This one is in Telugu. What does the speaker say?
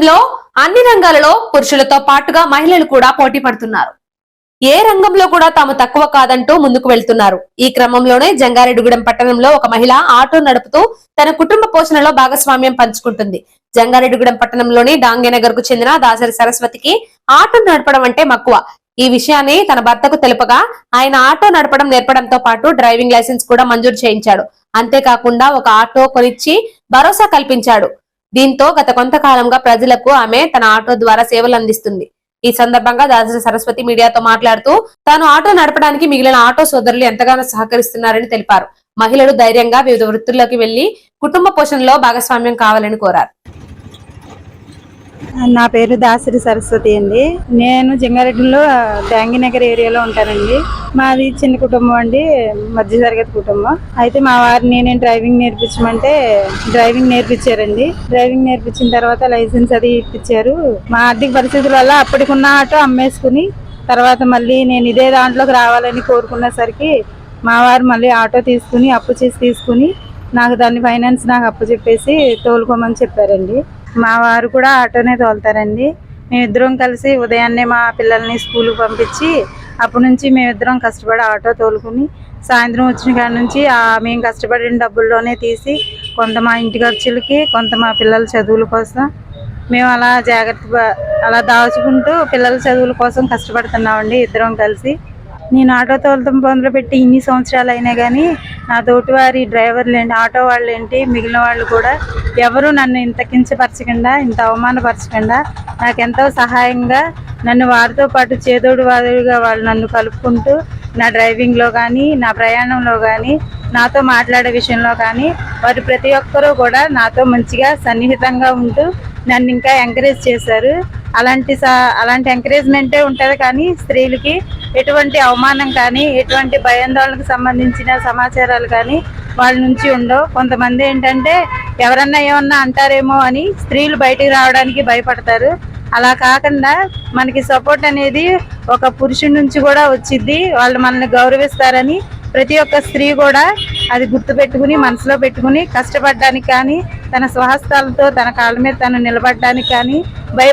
దేశంలో అన్ని రంగాలలో పురుషులతో పాటుగా మహిళలు కూడా పోటీ పడుతున్నారు. ఏ రంగంలో కూడా తాము తక్కువ కాదంటూ ముందుకు వెళ్తున్నారు. ఈ క్రమంలోనే జంగారెడ్డిగూడెం పట్టణంలో ఒక మహిళ ఆటో నడుపుతూ తన కుటుంబ పోషణలో భాగస్వామ్యం పంచుకుంటుంది. జంగారెడ్డిగూడెం పట్టణంలోని డాంగేనగర్కు చెందిన దాసరి సరస్వతికి ఆటో నడపడం అంటే మక్కువ. ఈ విషయాన్ని తన భర్తకు తెలుపగా ఆయన ఆటో నడపడం నేర్పడంతో పాటు డ్రైవింగ్ లైసెన్స్ కూడా మంజూరు చేయించాడు. అంతేకాకుండా ఒక ఆటో కొనిచ్చి భరోసా కల్పించాడు. దీంతో గత కొంతకాలంగా ప్రజలకు ఆమె తన ఆటో ద్వారా సేవలు అందిస్తుంది. ఈ సందర్భంగా దాసరి సరస్వతి మీడియాతో మాట్లాడుతూ తాను ఆటో నడపడానికి మిగిలిన ఆటో సోదరులు ఎంతగానో సహకరిస్తున్నారని తెలిపారు. మహిళలు ధైర్యంగా వివిధ వృత్తుల్లోకి వెళ్ళి కుటుంబ పోషణలో భాగస్వామ్యం కావాలని కోరారు. నా పేరు దాసరి సరస్వతి అండి. నేను జంగారెడ్డిలో నగర్ ఏరియాలో ఉంటానండి. మాది చిన్న కుటుంబం అండి మధ్య తరగతి కుటుంబం. అయితే మా వారిని నేను డ్రైవింగ్ నేర్పించమంటే డ్రైవింగ్ నేర్పించారండి. డ్రైవింగ్ నేర్పించిన తర్వాత లైసెన్స్ అది ఇప్పించారు. మా ఆర్థిక పరిస్థితుల వల్ల అప్పటికున్న ఆటో అమ్మేసుకుని తర్వాత మళ్ళీ నేను ఇదే దాంట్లోకి రావాలని కోరుకునేసరికి మా వారు మళ్ళీ ఆటో తీసుకుని అప్పు చేసి తీసుకుని నాకు దాన్ని ఫైనాన్స్ నాకు అప్పు చెప్పేసి తోలుకోమని చెప్పారండి. మా వారు కూడా ఆటోనే తోలుతారండి. మేమిద్దరం కలిసి ఉదయాన్నే మా పిల్లల్ని స్కూల్కి పంపించి అప్పటి నుంచి మేమిద్దరం కష్టపడి ఆటో తోలుకుని సాయంత్రం వచ్చిన కాడ నుంచి మేము కష్టపడిన డబ్బుల్లోనే తీసి కొంత మా ఇంటి ఖర్చులకి కొంత మా పిల్లల చదువుల కోసం మేము అలా జాగ్రత్త అలా దాచుకుంటూ పిల్లల చదువుల కోసం కష్టపడుతున్నామండి ఇద్దరం కలిసి. నేను ఆటో తోలతం మొదలుపెట్టి ఇన్ని సంవత్సరాలు అయినా కానీ నా తోటివారి డ్రైవర్లు ఏంటి ఆటో వాళ్ళు ఏంటి మిగిలిన వాళ్ళు కూడా ఎవరు నన్ను ఇంత కించపరచకుండా ఇంత అవమానపరచకుండా నాకెంతో సహాయంగా నన్ను వారితో పాటు చేదోడు వాదుడుగా వాళ్ళు నన్ను కలుపుకుంటూ నా డ్రైవింగ్లో కానీ నా ప్రయాణంలో కానీ నాతో మాట్లాడే విషయంలో కానీ వారు ప్రతి ఒక్కరూ కూడా నాతో మంచిగా సన్నిహితంగా ఉంటూ నన్ను ఇంకా ఎంకరేజ్ చేశారు. అలాంటి సా అలాంటి ఎంకరేజ్మెంటే ఉంటుంది కానీ స్త్రీలకి ఎటువంటి అవమానం కానీ ఎటువంటి భయాందోళనకు సంబంధించిన సమాచారాలు కానీ వాళ్ళ నుంచి ఉండవు. కొంతమంది ఏంటంటే ఎవరన్నా ఏమన్నా అంటారేమో అని స్త్రీలు బయటికి రావడానికి భయపడతారు. అలా కాకుండా మనకి సపోర్ట్ అనేది ఒక పురుషుడి నుంచి కూడా వచ్చిద్ది. వాళ్ళు మనల్ని గౌరవిస్తారని ప్రతి ఒక్క స్త్రీ కూడా అది గుర్తుపెట్టుకుని మనసులో పెట్టుకుని కష్టపడడానికి కానీ తన స్వహస్తాలతో తన కాళ్ళ మీద తను నిలబడడానికి కానీ భయ